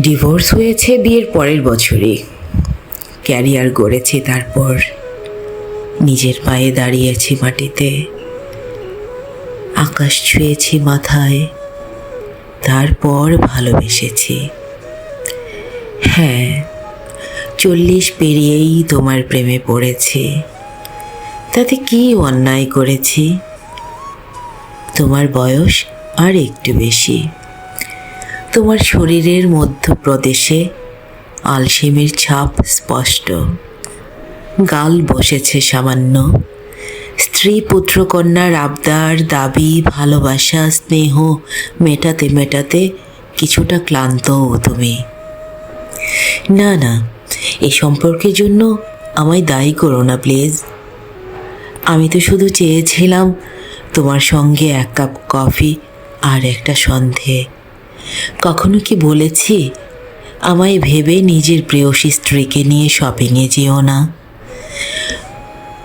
Divorce হয়েছে বিয়ের পরের বছরই। ক্যারিয়ার গড়েছি তারপর নিজের পায়ে দাঁড়িয়েছি মাটিতে। আকাশ ছুঁয়েছি মাথায়, তারপর ভালোবেসেছি। হ্যাঁ চল্লিশ পেরিয়েই তোমার প্রেমে পড়েছি। তাতে কি অন্যায় করেছি? তোমার বয়স আর একটু বেশি। তোমার শরীরের মধ্যপ্রদেশে আলসেমির ছাপ স্পষ্ট। গাল বসেছে সামান্য। স্ত্রী পুত্র কন্যার আবদার, দাবি, ভালোবাসা, স্নেহ মেটাতে মেটাতে কিছুটা ক্লান্তও তুমি। না না এই সম্পর্কের জন্য আমায় দায়ী করো না, প্লিজ। আমি তো শুধু চেয়েছিলাম তোমার সঙ্গে এক কাপ কফি আর একটা সন্ধে। কখনো কি বলেছি? আমায় ভেবে নিজের প্রেয়সী স্ত্রীকে নিয়ে শপিংয়ে যেও না।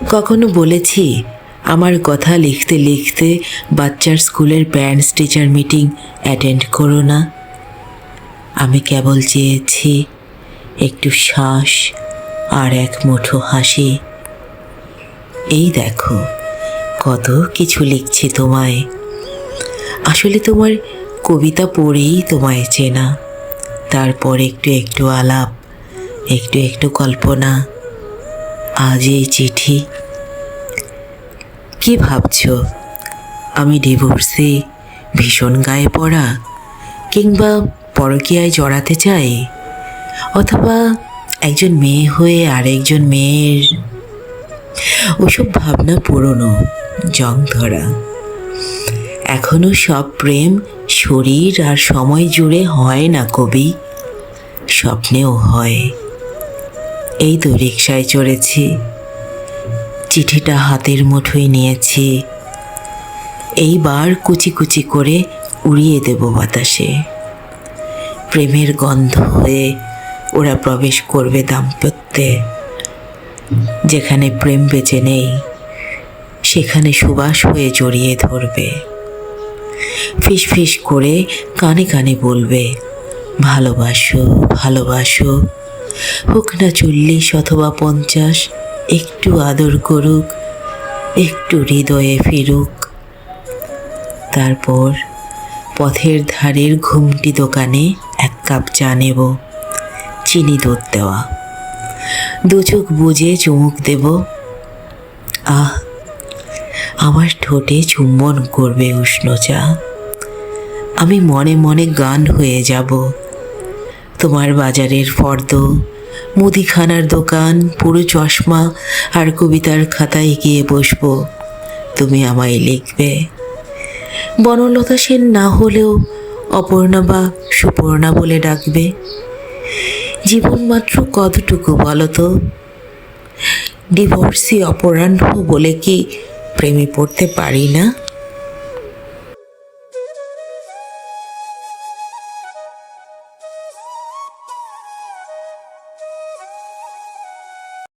কখনো বলেছি, আমার কথা লিখতে লিখতে বাচ্চার স্কুলের প্যারেন্টস টিচার মিটিং অ্যাটেন্ড করো না। আমি কেবল চেয়েছি একটু শ্বাস আর এক মুঠো হাসি। এই দেখো, কত কিছু লিখছি তোমায়। আসলে তোমার কবিতা পড়েই তোমায় চেনা। তারপর একটু একটু আলাপ, একটু একটু কল্পনা, আজ এই চিঠি। কি ভাবছ? আমি ডিভোর্সে ভীষণ গায়ে পড়া কিংবা পরকীয়ায় জড়াতে চাই? অথবা একজন মেয়ে হয়ে আরেকজন মেয়ের ওসব ভাবনা পুরনো, জং ধরা। এখনও সব প্রেম শরীর আর সময় জুড়ে হয় না কবি, স্বপ্নেও হয়। এই তো রিক্সায় চড়েছি, চিঠিটা হাতের মুঠোয় নিয়েছি, এইবার কুচি কুচি করে উড়িয়ে দেব বাতাসে। প্রেমের গন্ধ হয়ে ওরা প্রবেশ করবে দাম্পত্যে, যেখানে প্রেম বেঁচে নেই, সেখানে সুবাস হয়ে জড়িয়ে ধরবে। ফিস ফিস করে কানে কানে বলবে, ভালোবাসো ভালোবাসো। হোক না চল্লিশ অথবা পঞ্চাশ, একটু আদর করুক, একটু হৃদয়ে ফিরুক। তারপর পথের ধারের ঘুমটি দোকানে এক কাপ চা নেব, চিনি দুধ দেওয়া। দু চোখ বুঝে চুমুক দেব, আহ আমার ঠোঁটে চুম্বন করবে উষ্ণ চা। আমি মনে মনে গান হয়ে যাব। তোমার বাজারের ফর্দ, মুদিখানার দোকান, পুরো চশমা আর কবিতার খাতায় গিয়ে বসবো। তুমি আমায় লিখবে। বনলতা সেন না হলেও অপর্ণা বা সুপর্ণা বলে ডাকবে। জীবন মাত্র কতটুকু বলো তো ডিভোর্সি অপরাহ্ন বলে কি প্রেমে পড়তে পারি না।